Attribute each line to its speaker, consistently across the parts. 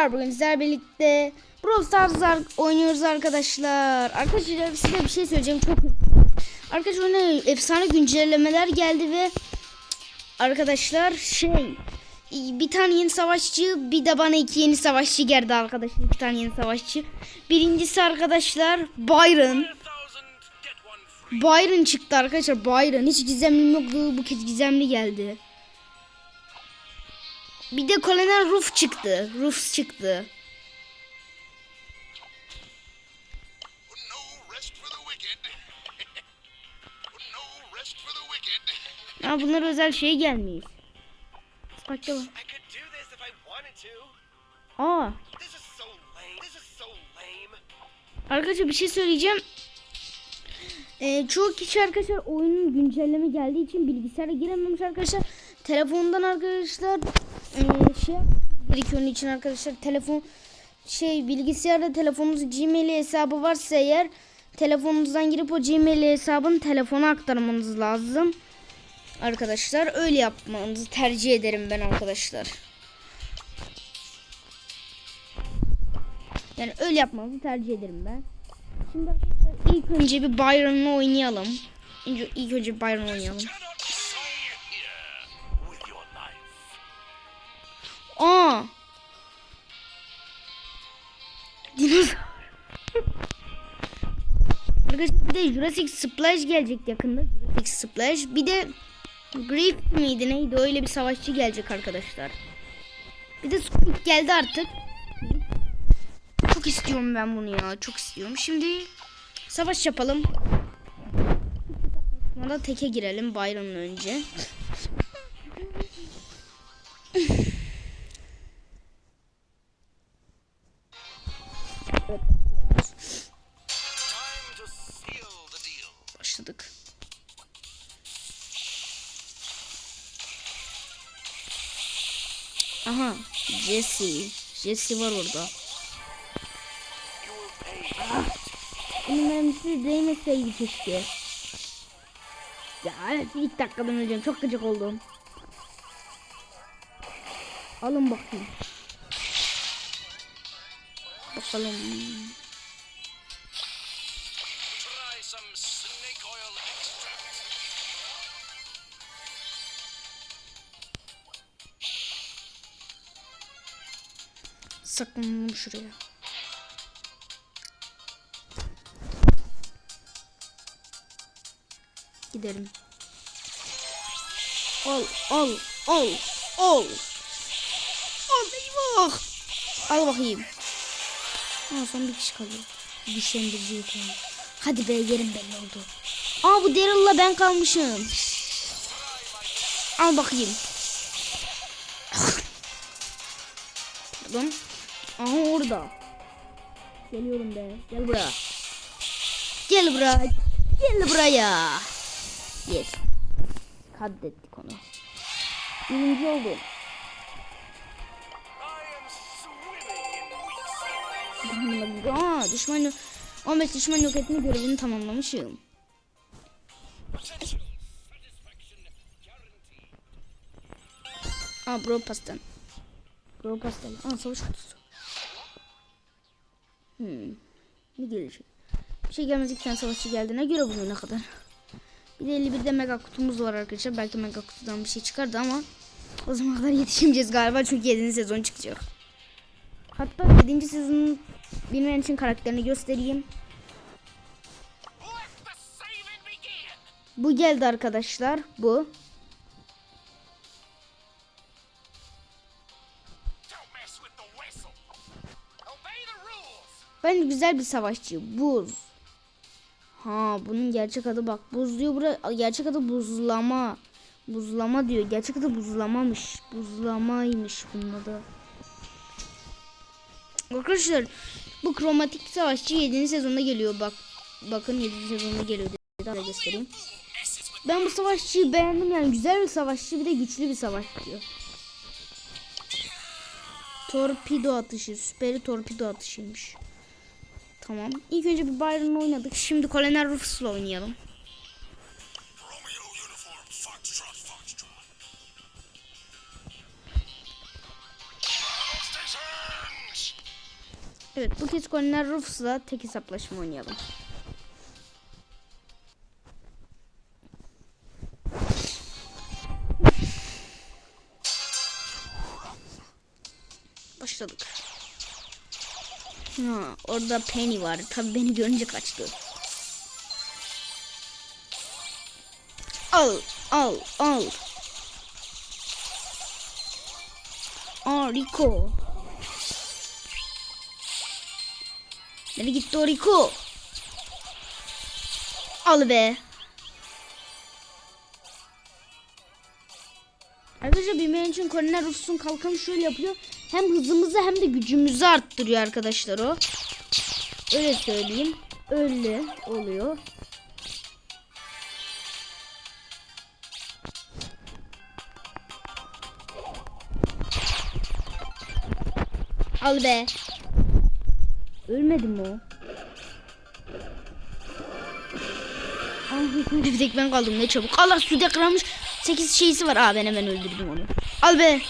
Speaker 1: Arkadaşlar bugün sizlerle birlikte Brawl Stars ar- oynuyoruz arkadaşlar. Arkadaşlar size bir şey söyleyeceğim çok Arkadaşlar oyuna efsane güncellemeler geldi ve arkadaşlar şey bir tane yeni savaşçı bir de bana iki yeni savaşçı geldi arkadaşlar iki tane yeni savaşçı. Birincisi arkadaşlar Byron. Byron çıktı arkadaşlar Byron. Hiç gizemli yoktu bu kez gizemli geldi. Bir de Colonel Roof çıktı. Roof çıktı. Ya bunlar özel şey gelmiş. Bak ya.
Speaker 2: I could do this if I wanted to.
Speaker 1: Aa, arkadaşlar bir şey söyleyeceğim. Ee, çoğu kişi arkadaşlar oyunun güncelleme geldiği için bilgisayara girememiş arkadaşlar. Telefondan arkadaşlar ee, şey gerekiyor onun için arkadaşlar telefon şey bilgisayarda telefonunuz Gmail hesabı varsa eğer telefonunuzdan girip o Gmail hesabını telefona aktarmanız lazım. Arkadaşlar öyle yapmanızı tercih ederim ben arkadaşlar. Yani öyle yapmanızı tercih ederim ben. Şimdi arkadaşlar ilk önce bir Byron'la oynayalım. İlk, önce Byron oynayalım. Aa! Dinozor. Arkadaşlar bir de Jurassic Splash gelecek yakında. Jurassic Splash. Bir de Griff miydi neydi öyle bir savaşçı gelecek arkadaşlar. Bir de Squid geldi artık. Çok istiyorum ben bunu ya. Çok istiyorum. Şimdi savaş yapalım. Sonra teke girelim Byron'la önce. Aha Jesse. Jesse var orada.
Speaker 3: Pay.
Speaker 1: Bunun mermisi değmeseydi keşke. Ya evet ilk dakikadan öleceğim. Çok gıcık oldum. Alın bakayım. Bakalım. Saklanalım şuraya. Gidelim. Al, al, al, al. Al eyvah. Al bakayım. Aa, son bir kişi kalıyor. Güçlendirici yeteneği. Hadi be yerim belli oldu. Aa bu Daryl'la ben kalmışım. Al bakayım. Pardon. Aha orada. Geliyorum be. Gel buraya. Gel buraya. Gel buraya. Yes. Kaddettik onu. Birinci oldu.
Speaker 3: I am swimming in weak
Speaker 1: Aa düşman yok. 15 düşman yok etme görevini tamamlamışım. Aa bro pastel. Bro pastel. Aa savaş kutusu. Hmm. Ne gelecek? Bir şey tane savaşçı geldiğine göre bugüne kadar. Bir de 51'de mega kutumuz var arkadaşlar. Belki mega kutudan bir şey çıkardı ama o zaman kadar yetişemeyeceğiz galiba çünkü 7. sezon çıkacak. Hatta 7. sezonun bilmeyen için karakterini göstereyim. Bu geldi arkadaşlar. Bu. Ben güzel bir savaşçı. Buz. Ha bunun gerçek adı bak. Buz diyor burada. Gerçek adı buzlama. Buzlama diyor. Gerçek adı buzlamamış. Buzlamaymış bunun adı. Arkadaşlar bu kromatik savaşçı 7. sezonda geliyor bak. Bakın 7. sezonda geliyor. Daha da göstereyim. Ben bu savaşçıyı beğendim yani güzel bir savaşçı bir de güçlü bir savaşçı. Torpido atışı, süperi torpido atışıymış. Tamam. İlk önce bir Byron'la oynadık. Şimdi Colonel Rufus'la oynayalım. Evet bu kez Colonel Ruffs'la tek hesaplaşma oynayalım. Başladık. Ha, orada Penny var. Tabii beni görünce kaçtı. Al, al, al. Aa Rico. Nereye gitti o Rico? Al be. Bilmeyen için Colonel Ruffs'un kalkanı şöyle yapıyor. Hem hızımızı hem de gücümüzü arttırıyor arkadaşlar o. Öyle söyleyeyim. Öyle oluyor. Al be. Ölmedi mi o? Bir tek ben kaldım ne çabuk. Allah suda kırılmış. 8 şeysi var. Aa ben hemen öldürdüm onu. Al be.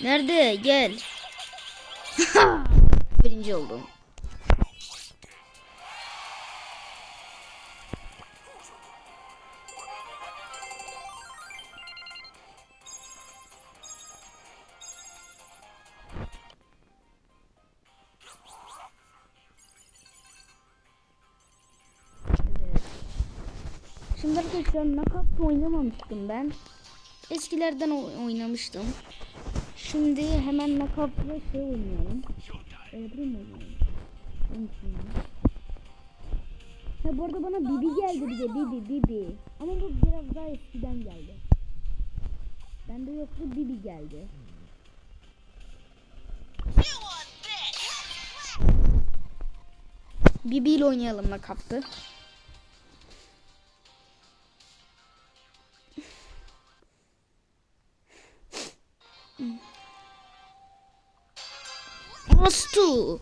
Speaker 1: Nerede? Gel. Birinci oldum. Şimdi arkadaşlar nakavt oynamamıştım ben. Eskilerden oynamıştım. Şimdi hemen nakavtla şey oynayalım. Mi oynayalım? Ha bu arada bana Bibi geldi bir Bibi Bibi. Ama bu biraz daha eskiden geldi. Bende yoktu Bibi geldi. Bibi ile oynayalım nakavtı. Astu.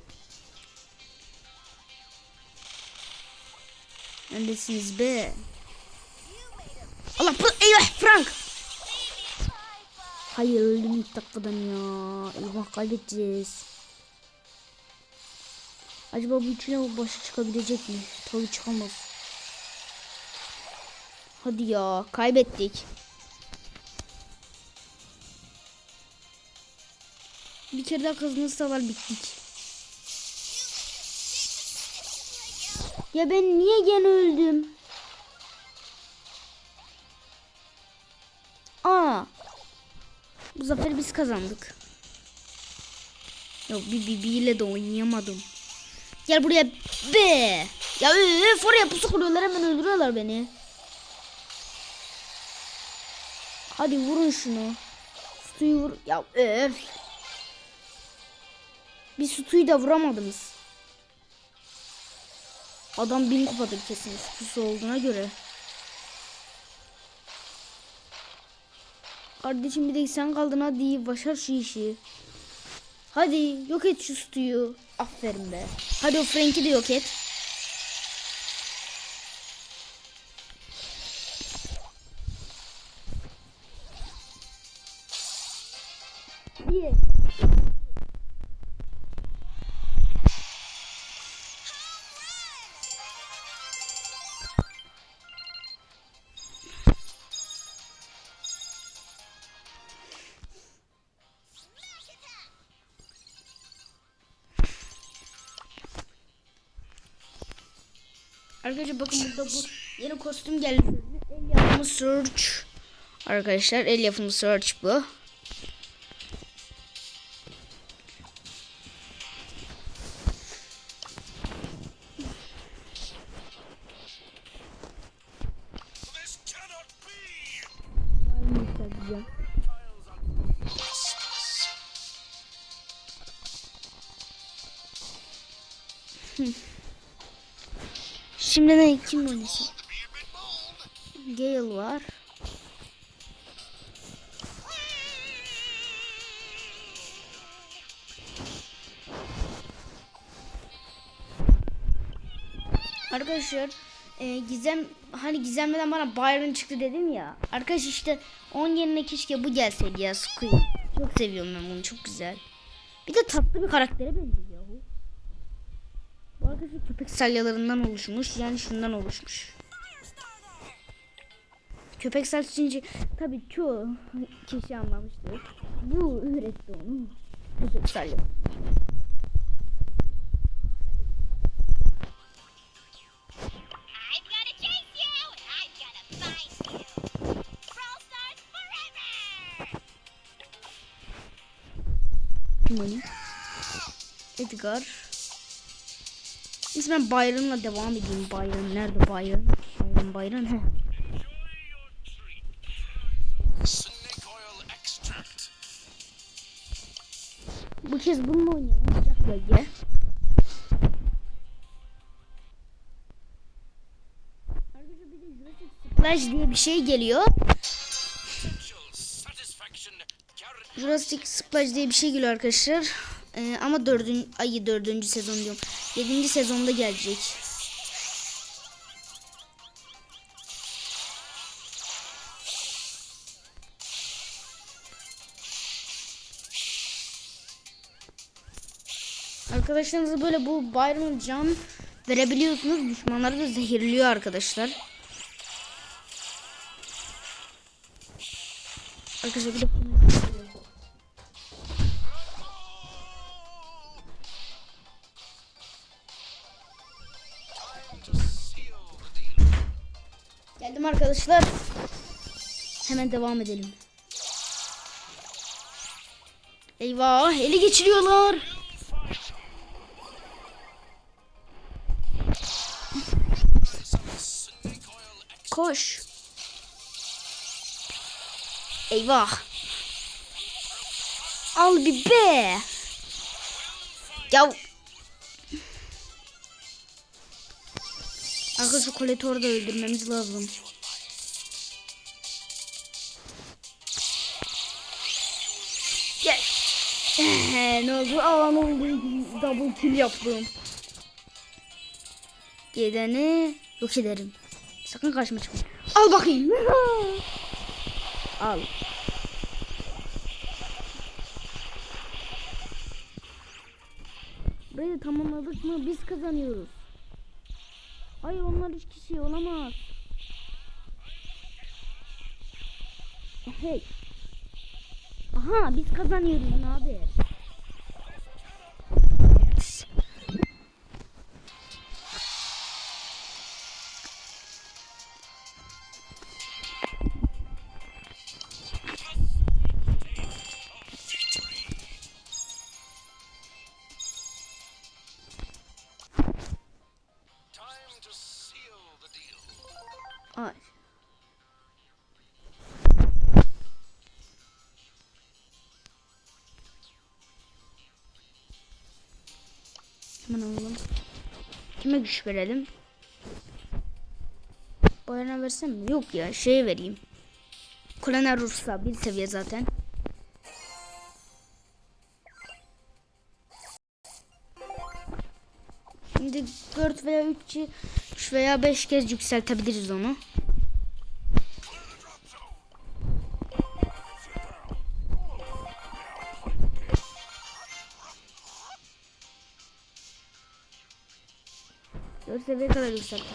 Speaker 1: Neredesiniz be? Allah bu eyvah Frank. Hayır öldüm ilk dakikadan ya. Eyvah kaybedeceğiz. Acaba bu üçüne başa çıkabilecek mi? Tabii çıkamaz. Hadi ya kaybettik. Bir kere daha kazanırsalar bittik. Ya ben niye gene öldüm? Aa. Bu zaferi biz kazandık. Ya bir bibiyle de oynayamadım. Gel buraya be. Ya öf oraya pusu kuruyorlar hemen öldürüyorlar beni. Hadi vurun şunu. Suyu vur. Ya öf. Bir sütüyü de vuramadınız. Adam bin kupadır kesin sütüsü olduğuna göre. Kardeşim bir de sen kaldın hadi başar şu işi. Hadi yok et şu sütüyü. Aferin be. Hadi o Frank'i de yok et. Arkadaşlar bakın burada bu yeni kostüm geldi. El yapımı search. Arkadaşlar el yapımı search bu. Şimdi ne kim oynasın? Gale var. Arkadaşlar e, Gizem hani Gizem'den bana Byron çıktı dedim ya. Arkadaş işte onun yerine keşke bu gelseydi ya Squid. Çok seviyorum ben bunu çok güzel. Bir de tatlı bir karaktere benziyor köpek salyalarından oluşmuş. Yani şundan oluşmuş. Köpek salçince tabii çoğu kişi anlamıştır. Bu üretti onu. Köpek salya.
Speaker 4: I'm
Speaker 1: Neyse ben Byron'la devam edeyim. Byron nerede Byron? Byron Byron.
Speaker 3: Extract.
Speaker 1: Bu kez bununla oynayalım. Sıcak bölge. Arkadaşlar bir de Jurassic Splash diye bir şey geliyor. Jurassic Splash diye bir şey geliyor arkadaşlar. Ee, ama dördüncü, ay dördüncü sezon diyorum. Yedinci sezonda gelecek. Arkadaşlarınıza böyle bu Byron can verebiliyorsunuz. Düşmanları da zehirliyor arkadaşlar. Arkadaşlar bir de arkadaşlar. Hemen devam edelim. Eyvah eli geçiriyorlar. Koş. Eyvah. Al bir be. Ya. Arkadaşlar koletoru da öldürmemiz lazım. Ne oldu? Aa oldu? Double kill yaptım. Gideni yok ederim. Sakın karşıma çıkma. Al bakayım. Al. Burayı tamamladık mı biz kazanıyoruz. Hayır onlar üç kişi olamaz. Hey. Aha biz kazanıyoruz abi. Hemen alalım. Kime güç verelim? Bayana versem mi? Yok ya şeye vereyim. Kolonel Rus'a bir seviye zaten. Şimdi 4 veya 3 3 veya 5 kez yükseltebiliriz onu. Seviyeye kadar yükselttik.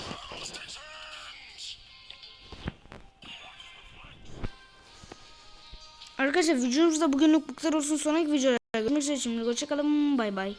Speaker 1: Arkadaşlar videomuzda bugünlük bu kadar olsun. Sonraki videolarda görüşmek üzere. Şimdilik hoşçakalın. Bay bay.